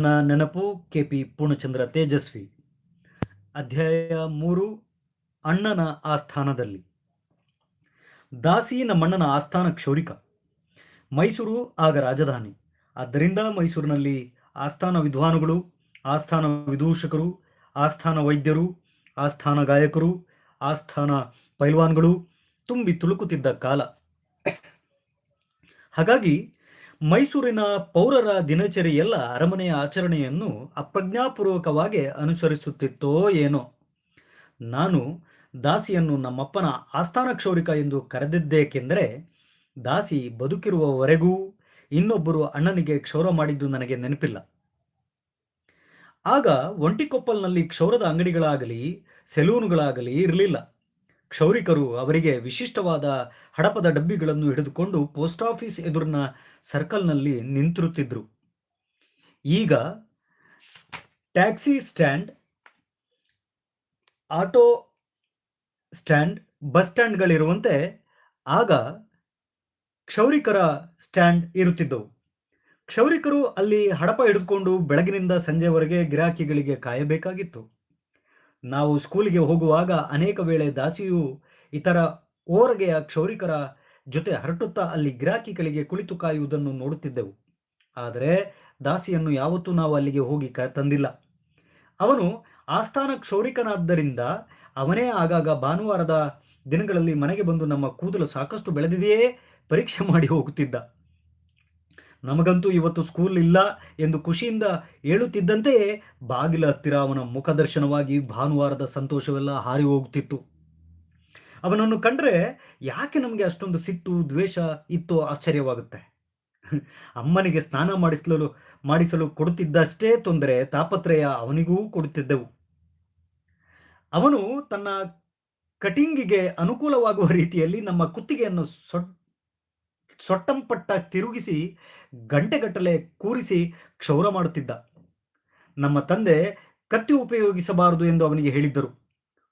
ನೆನಪು K P Purnachandra Tejasvi. ಅಧ್ಯಾಯ ಮೂರು, ಅಣ್ಣನ ಆಸ್ಥಾನದಲ್ಲಿ. ದಾಸಿ ನಮ್ಮಣ್ಣನ ಆಸ್ಥಾನ ಕ್ಷೌರಿಕ. ಮೈಸೂರು ಆಗ ರಾಜಧಾನಿ. ಆದ್ದರಿಂದ ಮೈಸೂರಿನಲ್ಲಿ ಆಸ್ಥಾನ ವಿದ್ವಾನುಗಳು, ಆಸ್ಥಾನ ವಿದೂಷಕರು, ಆಸ್ಥಾನ ವೈದ್ಯರು, ಆಸ್ಥಾನ ಗಾಯಕರು, ಆಸ್ಥಾನ ಪೈಲ್ವಾನ್ಗಳು ತುಂಬಿ ತುಳುಕುತ್ತಿದ್ದ ಕಾಲ. ಹಾಗಾಗಿ ಮೈಸೂರಿನ ಪೌರರ ದಿನಚರಿಯೆಲ್ಲ ಅರಮನೆಯ ಆಚರಣೆಯನ್ನು ಅಪ್ರಜ್ಞಾಪೂರ್ವಕವಾಗಿ ಅನುಸರಿಸುತ್ತಿತ್ತೋ ಏನೋ. ನಾನು ದಾಸಿಯನ್ನು ನಮ್ಮಪ್ಪನ ಆಸ್ಥಾನ ಕ್ಷೌರಿಕ ಎಂದು ಕರೆದಿದ್ದೇಕೆಂದರೆ, ದಾಸಿ ಬದುಕಿರುವವರೆಗೂ ಇನ್ನೊಬ್ಬರು ಅಣ್ಣನಿಗೆ ಕ್ಷೌರ ಮಾಡಿದ್ದು ನನಗೆ ನೆನಪಿಲ್ಲ. ಆಗ ಒಂಟಿಕೊಪ್ಪಲ್ನಲ್ಲಿ ಕ್ಷೌರದ ಅಂಗಡಿಗಳಾಗಲಿ, ಸೆಲೂನುಗಳಾಗಲಿ ಇರಲಿಲ್ಲ. ಕ್ಷೌರಿಕರು ಅವರಿಗೆ ವಿಶಿಷ್ಟವಾದ ಹಡಪದ ಡಬ್ಬಿಗಳನ್ನು ಹಿಡಿದುಕೊಂಡು ಪೋಸ್ಟ್ ಆಫೀಸ್ ಎದುರಿನ ಸರ್ಕಲ್ನಲ್ಲಿ ನಿಂತಿರುತ್ತಿದ್ದರು ಈಗ taxi stand, auto stand, bus ಸ್ಟ್ಯಾಂಡ್ಗಳಿರುವಂತೆ ಆಗ ಕ್ಷೌರಿಕರ ಸ್ಟ್ಯಾಂಡ್ ಇರುತ್ತಿದ್ದವು. ಕ್ಷೌರಿಕರು ಅಲ್ಲಿ ಹಡಪ ಹಿಡಿದುಕೊಂಡು ಬೆಳಗಿನಿಂದ ಸಂಜೆವರೆಗೆ ಗಿರಾಕಿಗಳಿಗೆ ಕಾಯಬೇಕಾಗಿತ್ತು. ನಾವು ಸ್ಕೂಲಿಗೆ ಹೋಗುವಾಗ ಅನೇಕ ವೇಳೆ ದಾಸಿಯು ಇತರ ಓರಗೆಯ ಕ್ಷೌರಿಕರ ಜೊತೆ ಹರಟುತ್ತಾ ಅಲ್ಲಿ ಗಿರಾಕಿಗಳಿಗೆ ಕುಳಿತು ಕಾಯುವುದನ್ನು ನೋಡುತ್ತಿದ್ದೆವು. ಆದರೆ ದಾಸಿಯನ್ನು ಯಾವತ್ತೂ ನಾವು ಅಲ್ಲಿಗೆ ಹೋಗಿ ಕ ತಂದಿಲ್ಲ. ಅವನು ಆಸ್ಥಾನ ಕ್ಷೌರಿಕನಾದ್ದರಿಂದ ಅವನೇ ಆಗಾಗ ಭಾನುವಾರದ ದಿನಗಳಲ್ಲಿ ಮನೆಗೆ ಬಂದು ನಮ್ಮ ಕೂದಲು ಸಾಕಷ್ಟು ಬೆಳೆದಿದೆಯೇ ಪರೀಕ್ಷೆ ಮಾಡಿ ಹೋಗುತ್ತಿದ್ದ. ನಮಗಂತೂ ಇವತ್ತು ಸ್ಕೂಲ್ ಇಲ್ಲ ಎಂದು ಖುಷಿಯಿಂದ ಹೇಳುತ್ತಿದ್ದಂತೆಯೇ ಬಾಗಿಲ ಹತ್ತಿರ ಅವನ ಮುಖದರ್ಶನವಾಗಿ ಭಾನುವಾರದ ಸಂತೋಷವೆಲ್ಲ ಹಾರಿ ಹೋಗುತ್ತಿತ್ತು. ಅವನನ್ನು ಕಂಡ್ರೆ ಯಾಕೆ ನಮಗೆ ಅಷ್ಟೊಂದು ಸಿಟ್ಟು, ದ್ವೇಷ ಇತ್ತು ಆಶ್ಚರ್ಯವಾಗುತ್ತೆ. ಅಮ್ಮನಿಗೆ ಸ್ನಾನ ಮಾಡಿಸಲು ಮಾಡಿಸಲು ಕೊಡುತ್ತಿದ್ದಷ್ಟೇ ತೊಂದರೆ ತಾಪತ್ರಯ ಅವನಿಗೂ ಕೊಡುತ್ತಿದ್ದೆವು. ಅವನು ತನ್ನ ಕಟಿಂಗಿಗೆ ಅನುಕೂಲವಾಗುವ ರೀತಿಯಲ್ಲಿ ನಮ್ಮ ಕುತ್ತಿಗೆಯನ್ನು ಸೊಟ್ ಸೊಟ್ಟಂಪಟ್ಟ ತಿರುಗಿಸಿ, ಗಂಟೆಗಟ್ಟಲೆ ಕೂರಿಸಿ ಕ್ಷೌರ ಮಾಡುತ್ತಿದ್ದ. ನಮ್ಮ ತಂದೆ ಕತ್ತಿ ಉಪಯೋಗಿಸಬಾರದು ಎಂದು ಅವನಿಗೆ ಹೇಳಿದ್ದರು.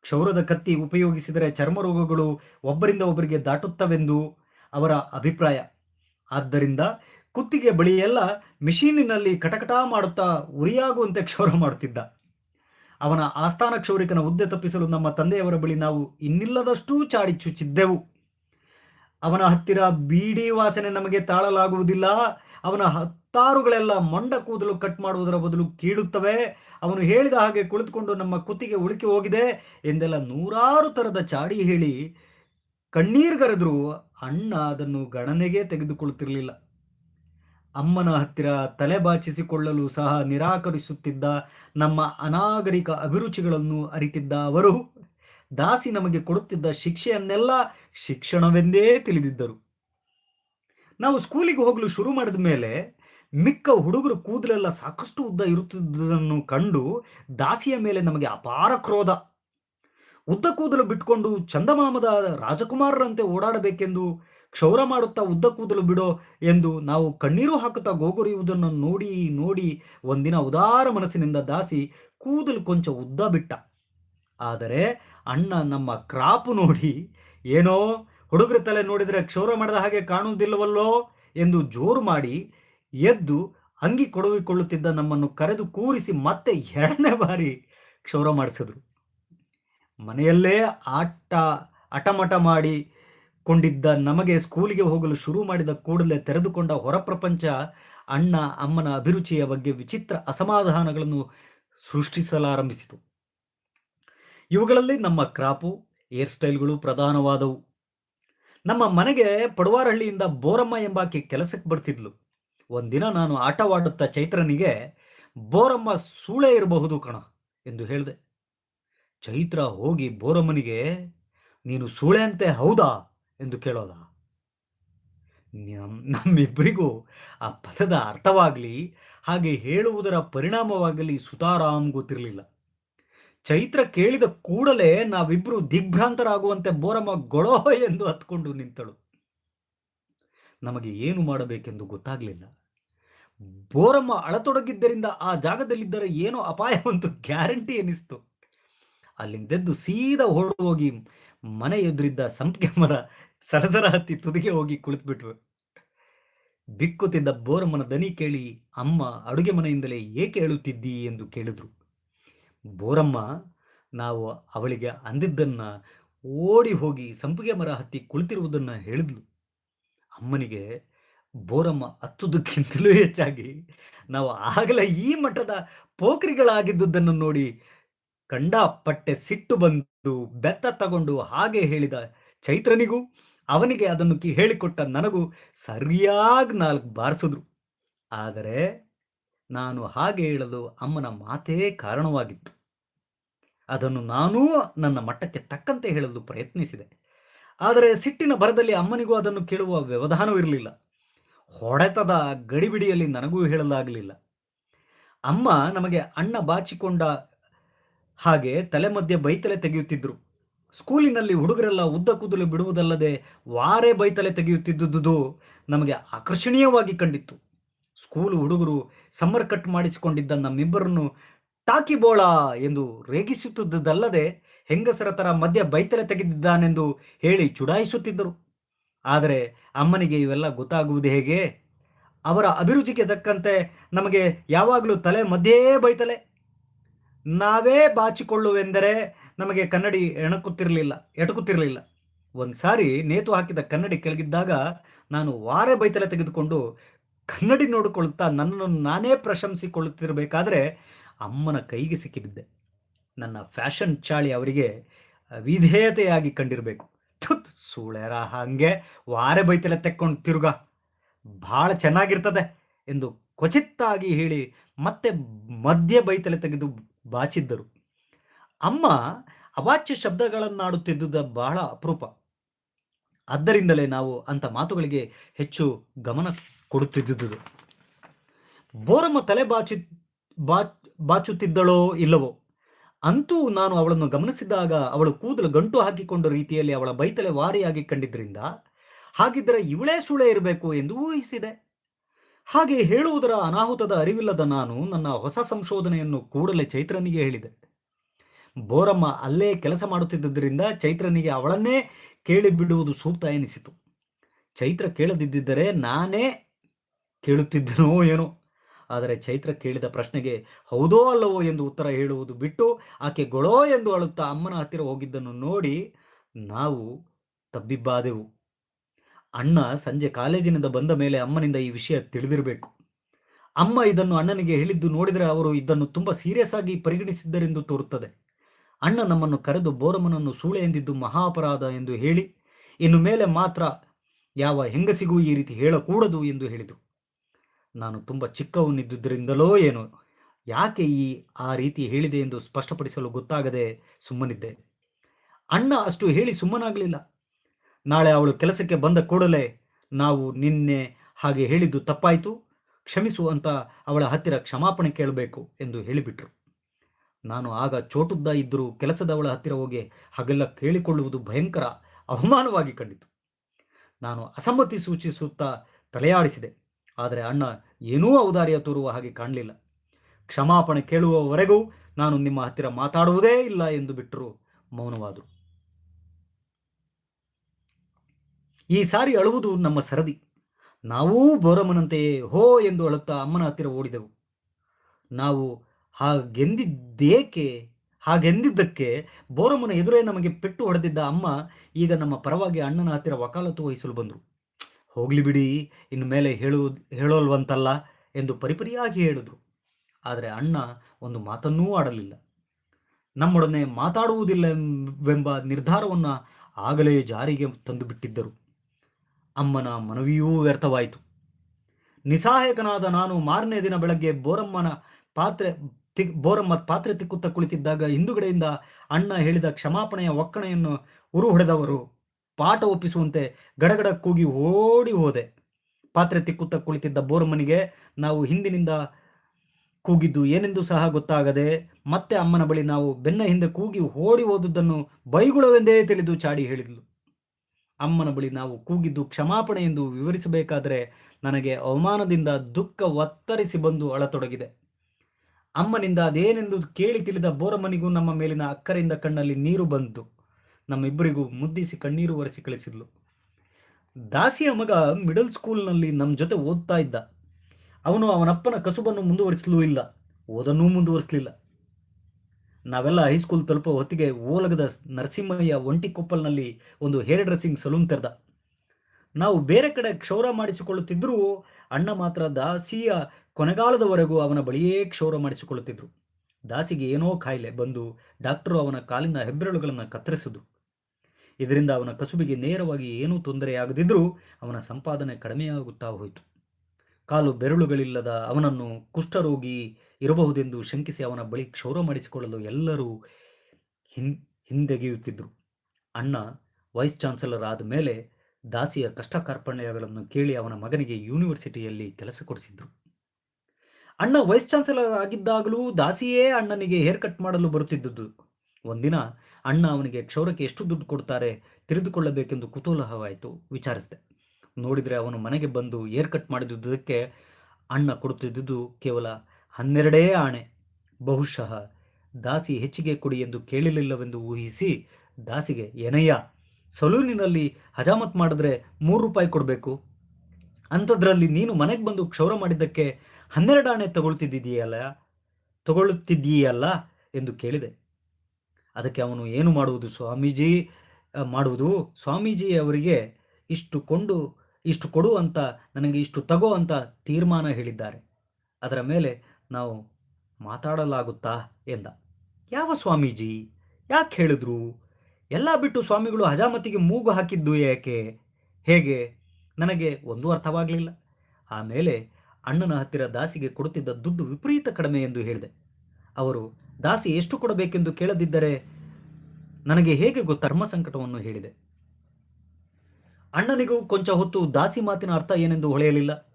ಕ್ಷೌರದ ಕತ್ತಿ ಉಪಯೋಗಿಸಿದರೆ ಚರ್ಮ ರೋಗಗಳು ಒಬ್ಬರಿಂದ ಒಬ್ಬರಿಗೆ ದಾಟುತ್ತವೆಂದು ಅವರ ಅಭಿಪ್ರಾಯ. ಆದ್ದರಿಂದ ಕುತ್ತಿಗೆ ಬಳಿಯೆಲ್ಲ ಮಿಷೀನಿನಲ್ಲಿ ಕಟಕಟ ಮಾಡುತ್ತಾ ಉರಿಯಾಗುವಂತೆ ಕ್ಷೌರ ಮಾಡುತ್ತಿದ್ದ. ಅವನ ಆಸ್ಥಾನ ಕ್ಷೌರಿಕನ ಹುದ್ದೆ ತಪ್ಪಿಸಲು ನಮ್ಮ ತಂದೆಯವರ ಬಳಿ ನಾವು ಇನ್ನಿಲ್ಲದಷ್ಟೂ ಚಾಡಿ ಚುಚ್ಚಿದ್ದೆವು. ಅವನ ಹತ್ತಿರ ಬೀಡಿ ವಾಸನೆ ನಮಗೆ ತಾಳಲಾಗುವುದಿಲ್ಲ. ಅವನ ಹತ್ತಾರುಗಳೆಲ್ಲ ಮಂಡ ಕೂದಲು ಕಟ್ ಮಾಡುವುದರ ಬದಲು ಕೀಳುತ್ತವೆ. ಅವನು ಹೇಳಿದ ಹಾಗೆ ಕುಳಿತುಕೊಂಡು ನಮ್ಮ ಕುತ್ತಿಗೆ ಉಳುಕಿ ಹೋಗಿದೆ ಎಂದೆಲ್ಲ ನೂರಾರು ಥರದ ಚಾಡಿ ಹೇಳಿ ಕಣ್ಣೀರ್ಗರೆದ್ರು ಅಣ್ಣ ಅದನ್ನು ಗಣನೆಗೆ ತೆಗೆದುಕೊಳ್ಳುತ್ತಿರಲಿಲ್ಲ. ಅಮ್ಮನ ಹತ್ತಿರ ತಲೆ ಬಾಚಿಸಿಕೊಳ್ಳಲು ಸಹ ನಿರಾಕರಿಸುತ್ತಿದ್ದ ನಮ್ಮ ಅನಾಗರಿಕ ಅಭಿರುಚಿಗಳನ್ನು ಅರಿತಿದ್ದ ಅವರು, ದಾಸಿ ನಮಗೆ ಕೊಡುತ್ತಿದ್ದ ಶಿಕ್ಷೆಯನ್ನೆಲ್ಲ ಶಿಕ್ಷಣವೆಂದೇ ತಿಳಿದಿದ್ದರು. ನಾವು ಸ್ಕೂಲಿಗೆ ಹೋಗಲು ಶುರು ಮಾಡಿದ ಮೇಲೆ ಮಿಕ್ಕ ಹುಡುಗರು ಕೂದಲೆಲ್ಲ ಸಾಕಷ್ಟು ಉದ್ದ ಇರುತ್ತಿದ್ದುದನ್ನು ಕಂಡು ದಾಸಿಯ ಮೇಲೆ ನಮಗೆ ಅಪಾರ ಕ್ರೋಧ. ಉದ್ದ ಕೂದಲು ಬಿಟ್ಕೊಂಡು ಚಂದಮಾಮದ ರಾಜಕುಮಾರರಂತೆ ಓಡಾಡಬೇಕೆಂದು ಕ್ಷೌರ ಮಾಡುತ್ತಾ ಉದ್ದ ಕೂದಲು ಬಿಡೋ ಎಂದು ನಾವು ಕಣ್ಣೀರು ಹಾಕುತ್ತಾ ಗೋಗುರಿಯುವುದನ್ನು ನೋಡಿ ನೋಡಿ ಒಂದಿನ ಉದಾರ ಮನಸ್ಸಿನಿಂದ ದಾಸಿ ಕೂದಲು ಕೊಂಚ ಉದ್ದ ಬಿಟ್ಟ. ಆದರೆ ಅಣ್ಣ ನಮ್ಮ ಕ್ರಾಪು ನೋಡಿ ಏನೋ ಹುಡುಗರ ತಲೆ ನೋಡಿದರೆ ಕ್ಷೌರ ಮಾಡಿದ ಹಾಗೆ ಕಾಣುವುದಿಲ್ಲವಲ್ಲೋ ಎಂದು ಜೋರು ಮಾಡಿ ಎದ್ದು ಅಂಗಿ ಕೊಡುವಿಕೊಳ್ಳುತ್ತಿದ್ದ ನಮ್ಮನ್ನು ಕರೆದು ಕೂರಿಸಿ ಮತ್ತೆ ಎರಡನೇ ಬಾರಿ ಕ್ಷೌರ ಮಾಡಿಸಿದ್ರು. ಮನೆಯಲ್ಲೇ ಆಟ ಅಟಮಟ ಮಾಡಿ ಕೊಂಡಿದ್ದ ನಮಗೆ ಸ್ಕೂಲಿಗೆ ಹೋಗಲು ಶುರು ಮಾಡಿದ ಕೂಡಲೇ ತೆರೆದುಕೊಂಡ ಹೊರ ಪ್ರಪಂಚ ಅಣ್ಣ, ಅಮ್ಮನ ಅಭಿರುಚಿಯ ಬಗ್ಗೆ ವಿಚಿತ್ರ ಅಸಮಾಧಾನಗಳನ್ನು ಸೃಷ್ಟಿಸಲಾರಂಭಿಸಿತು. ಇವುಗಳಲ್ಲಿ ನಮ್ಮ ಕ್ರಾಪು ಹೇರ್ ಸ್ಟೈಲ್ಗಳು ಪ್ರಧಾನವಾದವು. ನಮ್ಮ ಮನೆಗೆ ಪಡುವಾರಹಳ್ಳಿಯಿಂದ ಬೋರಮ್ಮ ಎಂಬಾಕೆ ಕೆಲಸಕ್ಕೆ ಬರ್ತಿದ್ಲು. ಒಂದಿನ ನಾನು ಆಟವಾಡುತ್ತಾ ಚೈತ್ರನಿಗೆ, ಬೋರಮ್ಮ ಸೂಳೆ ಇರಬಹುದು ಕಣ ಎಂದು ಹೇಳಿದೆ. ಚೈತ್ರ ಹೋಗಿ ಬೋರಮ್ಮನಿಗೆ, ನೀನು ಸೂಳೆ ಅಂತೆ ಹೌದಾ? ಎಂದು ಕೇಳೋದ. ನಮ್ಮಿಬ್ಬರಿಗೂ ಆ ಪದದ ಅರ್ಥವಾಗಲಿ, ಹಾಗೆ ಹೇಳುವುದರ ಪರಿಣಾಮವಾಗಲಿ ಸುತಾರಾಮ್ ಗೊತ್ತಿರಲಿಲ್ಲ. ಚೈತ್ರ ಕೇಳಿದ ಕೂಡಲೇ ನಾವಿಬ್ರು ದಿಗ್ಭ್ರಾಂತರಾಗುವಂತೆ ಬೋರಮ್ಮ ಗೊಳೋ ಎಂದು ಹತ್ಕೊಂಡು ನಿಂತಳು. ನಮಗೆ ಏನು ಮಾಡಬೇಕೆಂದು ಗೊತ್ತಾಗಲಿಲ್ಲ. ಬೋರಮ್ಮ ಅಳತೊಡಗಿದ್ದರಿಂದ ಆ ಜಾಗದಲ್ಲಿದ್ದರೆ ಏನೋ ಅಪಾಯವಂತೂ ಗ್ಯಾರಂಟಿ ಎನಿಸ್ತು. ಅಲ್ಲಿಂದೆದ್ದು ಸೀದಾ ಹೋಗಿ ಮನೆ ಎದುರಿದ್ದ ಸಂಪಿಗೆ ಮರ ಸರಸರ ಹತ್ತಿ ತುದಿಗೆ ಹೋಗಿ ಕುಳಿತುಬಿಟ್ವು ಬಿಕ್ಕುತ್ತಿದ್ದ ಬೋರಮ್ಮನ ದನಿ ಕೇಳಿ, ಅಮ್ಮ, ಅಡುಗೆ ಮನೆಯಿಂದಲೇ ಏಕೆ ಹೇಳುತ್ತಿದ್ದಿ ಎಂದು ಕೇಳಿದ್ರು. ಬೋರಮ್ಮ, ನಾವು ಅವಳಿಗೆ ಅಂದಿದ್ದನ್ನ ಓಡಿ ಹೋಗಿ ಸಂಪಿಗೆ ಮರ ಹತ್ತಿ ಕುಳಿತಿರುವುದನ್ನು ಹೇಳಿದ್ಲು. ಅಮ್ಮನಿಗೆ ಬೋರಮ್ಮ ಹತ್ತುದಕ್ಕಿಂತಲೂ ಹೆಚ್ಚಾಗಿ ನಾವು ಆಗಲೇ ಈ ಮಠದ ಪೋಖ್ರಿಗಳಾಗಿದ್ದುದನ್ನು ನೋಡಿ ಕಂಡಾಪಟ್ಟೆ ಸಿಟ್ಟು ಬಂದು ಬೆತ್ತ ತಗೊಂಡು ಹಾಗೆ ಹೇಳಿದ ಚೈತ್ರನಿಗೂ ಅವನಿಗೆ ಅದನ್ನು ಹೇಳಿಕೊಟ್ಟ ನನಗೂ ಸರಿಯಾಗಿ ನಾಲ್ಕು ಬಾರಿಸಿದ್ರು. ಆದರೆ ನಾನು ಹಾಗೆ ಹೇಳಲು ಅಮ್ಮನ ಮಾತೇ ಕಾರಣವಾಗಿತ್ತು. ಅದನ್ನು ನಾನೂ ನನ್ನ ಮಟ್ಟಕ್ಕೆ ತಕ್ಕಂತೆ ಹೇಳಲು ಪ್ರಯತ್ನಿಸಿದೆ. ಆದರೆ ಸಿಟ್ಟಿನ ಭರದಲ್ಲಿ ಅಮ್ಮನಿಗೂ ಅದನ್ನು ಕೇಳುವ ವ್ಯವಧಾನವಿರಲಿಲ್ಲ ಹೊಡೆತದ ಗಡಿಬಿಡಿಯಲ್ಲಿ ನನಗೂ ಹೇಳಲಾಗಲಿಲ್ಲ. ಅಮ್ಮ ನಮಗೆ ಅಣ್ಣ ಬಾಚಿಕೊಂಡ ಹಾಗೆ ತಲೆ ಮಧ್ಯೆ ಬೈತಲೆ ತೆಗೆಯುತ್ತಿದ್ದರು ಸ್ಕೂಲಿನಲ್ಲಿ ಹುಡುಗರೆಲ್ಲ ಉದ್ದ ಕೂದಲು ಬಿಡುವುದಲ್ಲದೆ ವಾರೆ ಬೈತಲೆ ತೆಗೆಯುತ್ತಿದ್ದುದು ನಮಗೆ ಆಕರ್ಷಣೀಯವಾಗಿ ಕಂಡಿತ್ತು. ಸ್ಕೂಲು ಹುಡುಗರು ಸಮ್ಮರ್ ಕಟ್ ಮಾಡಿಸಿಕೊಂಡಿದ್ದ ನಮ್ಮಿಬ್ಬರನ್ನು ಟಾಕಿಬೋಳ ಎಂದು ರೇಗಿಸುತ್ತಿದ್ದುದಲ್ಲದೆ ಹೆಂಗಸರ ತರ ಮಧ್ಯ ಬೈತಲೆ ತೆಗೆದಿದ್ದಾನೆಂದು ಹೇಳಿ ಚುಡಾಯಿಸುತ್ತಿದ್ದರು. ಆದರೆ ಅಮ್ಮನಿಗೆ ಇವೆಲ್ಲ ಗೊತ್ತಾಗುವುದು ಹೇಗೆ? ಅವರ ಅಭಿರುಚಿಗೆ ತಕ್ಕಂತೆ ನಮಗೆ ಯಾವಾಗಲೂ ತಲೆ ಮಧ್ಯೆ ಬೈತಲೆ. ನಾವೇ ಬಾಚಿಕೊಳ್ಳುವೆಂದರೆ ನಮಗೆ ಕನ್ನಡಿ ಎಣಕುತ್ತಿರಲಿಲ್ಲ, ಎಟಕುತ್ತಿರಲಿಲ್ಲ. ಒಂದು ಸಾರಿ ನೇತು ಹಾಕಿದ ಕನ್ನಡಿ ಕೆಳಗಿದ್ದಾಗ ನಾನು ವಾರೆ ಬೈತಲೆ ತೆಗೆದುಕೊಂಡು ಕನ್ನಡಿ ನೋಡಿಕೊಳ್ತಾ ನನ್ನನ್ನು ನಾನೇ ಪ್ರಶಂಸಿಕೊಳ್ಳುತ್ತಿರಬೇಕಾದ್ರೆ ಅಮ್ಮನ ಕೈಗೆ ಸಿಕ್ಕಿಬಿದ್ದೆ. ನನ್ನ ಫ್ಯಾಷನ್ ಚಾಳಿ ಅವರಿಗೆ ವಿಧೇಯತೆಯಾಗಿ ಕಂಡಿರಬೇಕು. ತುತ್ ಸೂಳೆರ ಹಾಗೆ ವಾರೆ ಬೈತಲೆ ತೆಕ್ಕೊಂಡು ತಿರುಗ. ಭಾಳ ಚೆನ್ನಾಗಿರ್ತದೆ ಎಂದು ಕ್ವಚಿತ್ತಾಗಿ ಹೇಳಿ ಮತ್ತೆ ಮಧ್ಯ ಬೈತಲೆ ತೆಗೆದು ಬಾಚಿದ್ದರು. ಅಮ್ಮ ಅವಾಚ್ಯ ಶಬ್ದಗಳನ್ನಾಡುತ್ತಿದ್ದುದ ಬಹಳ ಅಪರೂಪ. ಆದ್ದರಿಂದಲೇ ನಾವು ಅಂಥ ಮಾತುಗಳಿಗೆ ಹೆಚ್ಚು ಗಮನ ಕೊಡುತ್ತಿದ್ದುದು. ಬೋರಮ್ಮ ತಲೆ ಬಾಚಿ, ಬಾ, ಬಾಚುತ್ತಿದ್ದಳೋ ಇಲ್ಲವೋ? ಅಂತೂ ನಾನು ಅವಳನ್ನು ಗಮನಿಸಿದಾಗ ಅವಳು ಕೂದಲು ಗಂಟು ಹಾಕಿಕೊಂಡ ರೀತಿಯಲ್ಲಿ ಅವಳ ಬೈತಲೆ ವಾರಿಯಾಗಿ ಕಂಡಿದ್ದರಿಂದ ಹಾಗಿದ್ದರೆ ಇವಳೇ ಸುಳೆ ಇರಬೇಕು ಎಂದು ಊಹಿಸಿದೆ. ಹಾಗೆ ಹೇಳುವುದರ ಅನಾಹುತದ ಅರಿವಿಲ್ಲದ ನಾನು ನನ್ನ ಹೊಸ ಸಂಶೋಧನೆಯನ್ನು ಕೂಡಲೇ ಚೈತ್ರನಿಗೆ ಹೇಳಿದೆ. ಬೋರಮ್ಮ ಅಲ್ಲೇ ಕೆಲಸ ಮಾಡುತ್ತಿದ್ದರಿಂದ ಚೈತ್ರನಿಗೆ ಅವಳನ್ನೇ ಕೇಳಿಬಿಡುವುದು ಸೂಕ್ತ ಎನಿಸಿತು. ಚೈತ್ರ ಕೇಳದಿದ್ದರೆ ನಾನೇ ಕೇಳುತ್ತಿದ್ದನೋ ಏನೋ. ಆದರೆ ಚೈತ್ರ ಕೇಳಿದ ಪ್ರಶ್ನೆಗೆ, ಹೌದೋ ಅಲ್ಲವೋ ಎಂದು ಉತ್ತರ ಹೇಳುವುದು ಬಿಟ್ಟು ಆಕೆ ಗೊಳೋ ಎಂದು ಅಳುತ್ತಾ ಅಮ್ಮನ ಹತ್ತಿರ ಹೋಗಿದ್ದನ್ನು ನೋಡಿ ನಾವು ತಬ್ಬಿಬ್ಬಾದೆವು. ಅಣ್ಣ ಸಂಜೆ ಕಾಲೇಜಿನಿಂದ ಬಂದ ಮೇಲೆ ಅಮ್ಮನಿಂದ ಈ ವಿಷಯ ತಿಳಿದಿರಬೇಕು. ಅಮ್ಮ ಇದನ್ನು ಅಣ್ಣನಿಗೆ ಹೇಳಿದ್ದು ನೋಡಿದರೆ ಅವರು ಇದನ್ನು ತುಂಬ ಸೀರಿಯಸ್ ಆಗಿ ಪರಿಗಣಿಸಿದ್ದರೆಂದು ತೋರುತ್ತದೆ. ಅಣ್ಣ ನಮ್ಮನ್ನು ಕರೆದು ಬೋರಮ್ಮನನ್ನು ಸೂಳೆ ಎಂದಿದ್ದು ಮಹಾ ಅಪರಾಧ ಎಂದು ಹೇಳಿ, ಇನ್ನು ಮೇಲೆ ಮಾತ್ರ ಯಾವ ಹೆಂಗಸಿಗೂ ಈ ರೀತಿ ಹೇಳಕೂಡದು ಎಂದು ಹೇಳಿದರು ನಾನು ತುಂಬ ಚಿಕ್ಕವನಿದ್ದುದರಿಂದಲೋ ಏನೋ, ಯಾಕೆ ಈ, ಆ ರೀತಿ ಹೇಳಿದೆ ಎಂದು ಸ್ಪಷ್ಟಪಡಿಸಲು ಗೊತ್ತಾಗದೆ ಸುಮ್ಮನಿದ್ದೆ. ಅಣ್ಣ ಅಷ್ಟು ಹೇಳಿ ಸುಮ್ಮನಾಗಲಿಲ್ಲ. ನಾಳೆ ಅವಳು ಕೆಲಸಕ್ಕೆ ಬಂದ ಕೂಡಲೇ ನಾವು ನಿನ್ನೆ ಹಾಗೆ ಹೇಳಿದ್ದು ತಪ್ಪಾಯಿತು, ಕ್ಷಮಿಸು ಅಂತ ಅವಳ ಹತ್ತಿರ ಕ್ಷಮಾಪಣೆ ಕೇಳಬೇಕು ಎಂದು ಹೇಳಿಬಿಟ್ರು. ನಾನು ಆಗ ಚೋಟುದ್ದ ಇದ್ದರೂ ಕೆಲಸದವಳ ಹತ್ತಿರ ಹೋಗಿ ಹಾಗೆಲ್ಲ ಕೇಳಿಕೊಳ್ಳುವುದು ಭಯಂಕರ ಅವಮಾನವಾಗಿ ಕಂಡಿತು. ನಾನು ಅಸಮ್ಮತಿ ಸೂಚಿಸುತ್ತಾ ತಲೆಯಾಡಿಸಿದೆ. ಆದರೆ ಅಣ್ಣ ಏನೂ ಔದಾರ್ಯ ತೋರುವ ಹಾಗೆ ಕಾಣಲಿಲ್ಲ. ಕ್ಷಮಾಪಣೆ ಕೇಳುವವರೆಗೂ ನಾನು ನಿಮ್ಮ ಹತ್ತಿರ ಮಾತಾಡುವುದೇ ಇಲ್ಲ ಎಂದು ಬಿಟ್ಟರು ಮೌನವಾದರು. ಈ ಸಾರಿ ಅಳುವುದು ನಮ್ಮ ಸರದಿ. ನಾವೂ ಬೋರಮ್ಮನಂತೆಯೇ ಹೋ ಎಂದು ಅಳುತ್ತಾ ಅಮ್ಮನ ಹತ್ತಿರ ಓಡಿದೆವು. ನಾವು ಹಾಗೆಂದಿದ್ದೇಕೆ, ಹಾಗೆಂದಿದ್ದಕ್ಕೆ ಬೋರಮ್ಮನ ಎದುರೇ ನಮಗೆ ಪೆಟ್ಟು ಹೊಡೆದಿದ್ದ ಅಮ್ಮ ಈಗ ನಮ್ಮ ಪರವಾಗಿ ಅಣ್ಣನ ಹತ್ತಿರ ವಕಾಲತ್ತು ವಹಿಸಲು ಬಂದರು. ಹೋಗ್ಲಿ ಬಿಡಿ, ಇನ್ನು ಮೇಲೆ ಹೇಳು, ಹೇಳೋಲ್ವಂತಲ್ಲ ಎಂದು ಪರಿಪರಿಯಾಗಿ ಹೇಳಿದ್ರು. ಆದರೆ ಅಣ್ಣ ಒಂದು ಮಾತನ್ನೂ ಆಡಲಿಲ್ಲ. ನಮ್ಮೊಡನೆ ಮಾತಾಡುವುದಿಲ್ಲ ಮಾತಾಡುವುದಿಲ್ಲವೆಂಬ ನಿರ್ಧಾರವನ್ನು ಆಗಲೇ ಜಾರಿಗೆ ತಂದು ಬಿಟ್ಟಿದ್ದರು ಅಮ್ಮನ ಮನವಿಯೂ ವ್ಯರ್ಥವಾಯಿತು. ನಿಸ್ಸಹಾಯಕನಾದ ನಾನು ಮಾರನೇ ದಿನ ಬೆಳಗ್ಗೆ ಬೋರಮ್ಮನ ಪಾತ್ರೆ ತಿ, ಬೋರಮ್ಮ ಪಾತ್ರೆ ತಿಕ್ಕುತ್ತಾ ಕುಳಿತಿದ್ದಾಗ ಹಿಂದುಗಡೆಯಿಂದ ಅಣ್ಣ ಹೇಳಿದ ಕ್ಷಮಾಪಣೆಯ ಒಕ್ಕಣೆಯನ್ನು ಉರು ಹೊಡೆದವರು ಪಾಠ ಒಪ್ಪಿಸುವಂತೆ ಗಡಗಡ ಕೂಗಿ ಓಡಿ ಹೋದೆ. ಪಾತ್ರೆ ತಿಕ್ಕುತ್ತಾ ಕುಳಿತಿದ್ದ ಬೋರಮ್ಮನಿಗೆ ನಾವು ಹಿಂದಿನಿಂದ ಕೂಗಿದ್ದು ಏನೆಂದು ಸಹ ಗೊತ್ತಾಗದೆ ಮತ್ತೆ ಅಮ್ಮನ ಬಳಿ ನಾವು ಬೆನ್ನ ಹಿಂದೆ ಕೂಗಿ ಓಡಿ ಹೋದುದನ್ನು ಬೈಗುಳವೆಂದೇ ತಿಳಿದು ಚಾಡಿ ಹೇಳಿದ್ಲು. ಅಮ್ಮನ ಬಳಿ ನಾವು ಕೂಗಿದ್ದು ಕ್ಷಮಾಪಣೆ ಎಂದು ವಿವರಿಸಬೇಕಾದರೆ ನನಗೆ ಅವಮಾನದಿಂದ ದುಃಖ ಒತ್ತರಿಸಿ ಬಂದು ಅಳತೊಡಗಿದೆ. ಅಮ್ಮನಿಂದ ಅದೇನೆಂದು ಕೇಳಿ ತಿಳಿದ ಬೋರಮ್ಮನಿಗೂ ನಮ್ಮ ಮೇಲಿನ ಅಕ್ಕರಿಂದ ಕಣ್ಣಲ್ಲಿ ನೀರು ಬಂತು. ನಮ್ಮಿಬ್ಬರಿಗೂ ಮುದ್ದಿಸಿ ಕಣ್ಣೀರು ಒರೆಸಿ ಕಳಿಸಿದ್ಲು. ದಾಸಿಯ ಮಗ ಮಿಡಲ್ ಸ್ಕೂಲ್ನಲ್ಲಿ ನಮ್ಮ ಜೊತೆ ಓದ್ತಾ ಇದ್ದ. ಅವನು ಅವನಪ್ಪನ ಕಸುಬನ್ನು ಮುಂದುವರಿಸಲೂ ಇಲ್ಲ, ಓದನ್ನೂ ಮುಂದುವರಿಸಲಿಲ್ಲ. ನಾವೆಲ್ಲ ಹೈಸ್ಕೂಲ್ ತಲುಪೋ ಹೊತ್ತಿಗೆ ಓಲಗದ ನರಸಿಂಹಯ್ಯ ಒಂಟಿಕೊಪ್ಪಲ್ನಲ್ಲಿ ಒಂದು ಹೇರ್ ಡ್ರೆಸ್ಸಿಂಗ್ ಸಲೂನ್ ತೆರೆದ. ನಾವು ಬೇರೆ ಕಡೆ ಕ್ಷೌರ ಮಾಡಿಸಿಕೊಳ್ಳುತ್ತಿದ್ದರೂ ಅಣ್ಣ ಮಾತ್ರ ದಾಸಿಯ ಕೊನೆಗಾಲದವರೆಗೂ ಅವನ ಬಳಿಯೇ ಕ್ಷೌರ ಮಾಡಿಸಿಕೊಳ್ಳುತ್ತಿದ್ರು. ದಾಸಿಗೆ ಏನೋ ಕಾಯಿಲೆ ಬಂದು ಡಾಕ್ಟರು ಅವನ ಕಾಲಿನ ಹೆಬ್ಬೆರಳುಗಳನ್ನು ಕತ್ತರಿಸಿದ್ರು ಇದರಿಂದ ಅವನ ಕಸುಬಿಗೆ ನೇರವಾಗಿ ಏನೂ ತೊಂದರೆಯಾಗದಿದ್ದರೂ ಅವನ ಸಂಪಾದನೆ ಕಡಿಮೆಯಾಗುತ್ತಾ ಹೋಯಿತು. ಕಾಲು ಬೆರಳುಗಳಿಲ್ಲದ ಅವನನ್ನು ಕುಷ್ಠರೋಗಿ ಇರಬಹುದೆಂದು ಶಂಕಿಸಿ ಅವನ ಬಳಿ ಕ್ಷೌರ ಮಾಡಿಸಿಕೊಳ್ಳಲು ಎಲ್ಲರೂ ಹಿನ್, ಹಿಂದೆಗೆಯುತ್ತಿದ್ದರು. ಅಣ್ಣ, ವೈಸ್ ಚಾನ್ಸಲರ್ ಆದ ಮೇಲೆ ದಾಸಿಯ ಕಷ್ಟ ಕಾರ್ಪಣ್ಯಗಳನ್ನು ಕೇಳಿ ಅವನ ಮಗನಿಗೆ ಯೂನಿವರ್ಸಿಟಿಯಲ್ಲಿ ಕೆಲಸ ಕೊಡಿಸಿದ್ರು. ಅಣ್ಣ, ವೈಸ್ ಚಾನ್ಸಲರ್ ಆಗಿದ್ದಾಗಲೂ ದಾಸಿಯೇ ಅಣ್ಣನಿಗೆ ಹೇರ್ ಕಟ್ ಮಾಡಲು ಬರುತ್ತಿದ್ದುದು. ಒಂದಿನ ಅಣ್ಣ ಅವನಿಗೆ ಕ್ಷೌರಕ್ಕೆ ಎಷ್ಟು ದುಡ್ಡು ಕೊಡ್ತಾರೆ ತಿಳಿದುಕೊಳ್ಳಬೇಕೆಂದು ಕುತೂಹಲವಾಯಿತು. ವಿಚಾರಿಸಿದೆ. ನೋಡಿದರೆ ಅವನು ಮನೆಗೆ ಬಂದು ಏರ್ ಕಟ್ ಮಾಡಿದ್ದುದಕ್ಕೆ ಅಣ್ಣ ಕೊಡುತ್ತಿದ್ದುದು ಕೇವಲ ಹನ್ನೆರಡೇ ಆಣೆ. ಬಹುಶಃ ದಾಸಿ ಹೆಚ್ಚಿಗೆ ಕೊಡಿ ಎಂದು ಕೇಳಲಿಲ್ಲವೆಂದು ಊಹಿಸಿ ದಾಸಿಗೆ, ಏನಯ್ಯ, ಸಲೂನಿನಲ್ಲಿ ಹಜಾಮತ್ ಮಾಡಿದ್ರೆ ಮೂರು ರೂಪಾಯಿ ಕೊಡಬೇಕು. ಅಂಥದ್ರಲ್ಲಿ ನೀನು ಮನೆಗೆ ಬಂದು ಕ್ಷೌರ ಮಾಡಿದ್ದಕ್ಕೆ ಹನ್ನೆರಡು ಆಣೆ ತಗೊಳ್ತಿದ್ದೀಯಲ್ಲ? ತಗೊಳ್ಳುತ್ತಿದ್ದೀಯಲ್ಲ ಎಂದು ಕೇಳಿದೆ. ಅದಕ್ಕೆ ಅವನು ಏನು ಮಾಡುವುದು? ಸ್ವಾಮೀಜಿ ಮಾಡುವುದು? ಸ್ವಾಮೀಜಿ ಅವರಿಗೆ ಇಷ್ಟು ಕೊಂಡು, ಇಷ್ಟು ಕೊಡು ಅಂತ, ನನಗೆ ಇಷ್ಟು ತಗೋ ಅಂತ ತೀರ್ಮಾನ ಹೇಳಿದ್ದಾರೆ. ಅದರ ಮೇಲೆ ನಾವು ಮಾತಾಡಲಾಗುತ್ತಾ ಎಂದ. ಯಾವ ಸ್ವಾಮೀಜಿ? ಯಾಕೆ ಹೇಳಿದ್ರು? ಎಲ್ಲ ಬಿಟ್ಟು ಸ್ವಾಮಿಗಳು ಹಜಾಮತಿಗೆ ಮೂಗು ಹಾಕಿದ್ದು ಯಾಕೆ ಹೇಗೆ? ನನಗೆ ಒಂದೂ ಅರ್ಥವಾಗಲಿಲ್ಲ. ಆಮೇಲೆ ಅಣ್ಣನ ಹತ್ತಿರ ದಾಸಿಗೆ ಕೊಡುತ್ತಿದ್ದ ದುಡ್ಡು ವಿಪರೀತ ಕಡಿಮೆ ಎಂದು ಹೇಳಿದೆ. ಅವರು ದಾಸಿ ಎಷ್ಟು ಕೊಡಬೇಕೆಂದು ಕೇಳದಿದ್ದರೆ ನನಗೆ ಹೇಗೆ ಧರ್ಮ ಸಂಕಟವನ್ನು ಹೇಳಿದೆ? ಅಣ್ಣನಿಗೂ ಕೊಂಚ ಹೊತ್ತು ದಾಸಿ ಮಾತಿನ ಅರ್ಥ ಏನೆಂದು ಹೊಳೆಯಲಿಲ್ಲ.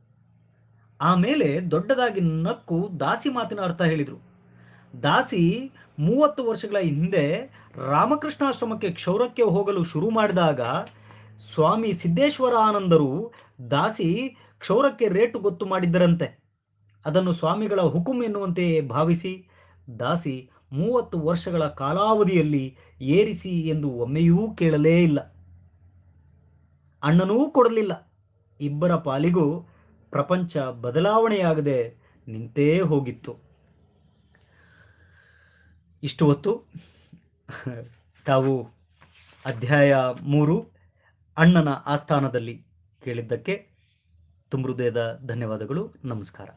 ಆಮೇಲೆ ದೊಡ್ಡದಾಗಿ ನಕ್ಕು ದಾಸಿ ಮಾತಿನ ಅರ್ಥ ಹೇಳಿದರು. ದಾಸಿ ಮೂವತ್ತು ವರ್ಷಗಳ ಹಿಂದೆ ರಾಮಕೃಷ್ಣಾಶ್ರಮಕ್ಕೆ ಕ್ಷೌರಕ್ಕೆ ಹೋಗಲು ಶುರು ಮಾಡಿದಾಗ ಸ್ವಾಮಿ ಸಿದ್ದೇಶ್ವರ ಆನಂದರು ದಾಸಿ ಕ್ಷೌರಕ್ಕೆ ರೇಟು ಗೊತ್ತು ಮಾಡಿದ್ದರಂತೆ. ಅದನ್ನು ಸ್ವಾಮಿಗಳ ಹುಕುಂ ಎನ್ನುವಂತೆಯೇ ಭಾವಿಸಿ ದಾಸಿ ಮೂವತ್ತು ವರ್ಷಗಳ ಕಾಲಾವಧಿಯಲ್ಲಿ ಏರಿಸಿ ಎಂದು ಒಮ್ಮೆಯೂ ಕೇಳಲೇ ಇಲ್ಲ. ಅಣ್ಣನೂ ಕೊಡಲಿಲ್ಲ. ಇಬ್ಬರ ಪಾಲಿಗೂ ಪ್ರಪಂಚ ಬದಲಾವಣೆಯಾಗದೆ ನಿಂತೇ ಹೋಗಿತ್ತು. ಇಷ್ಟು ಹೊತ್ತು. ತಾವು ಅಧ್ಯಾಯ ಮೂರು, ಅಣ್ಣನ ಆಸ್ಥಾನದಲ್ಲಿ ಕೇಳಿದ್ದಕ್ಕೆ ತುಂಬ ಹೃದಯದ ಧನ್ಯವಾದಗಳು. ನಮಸ್ಕಾರ.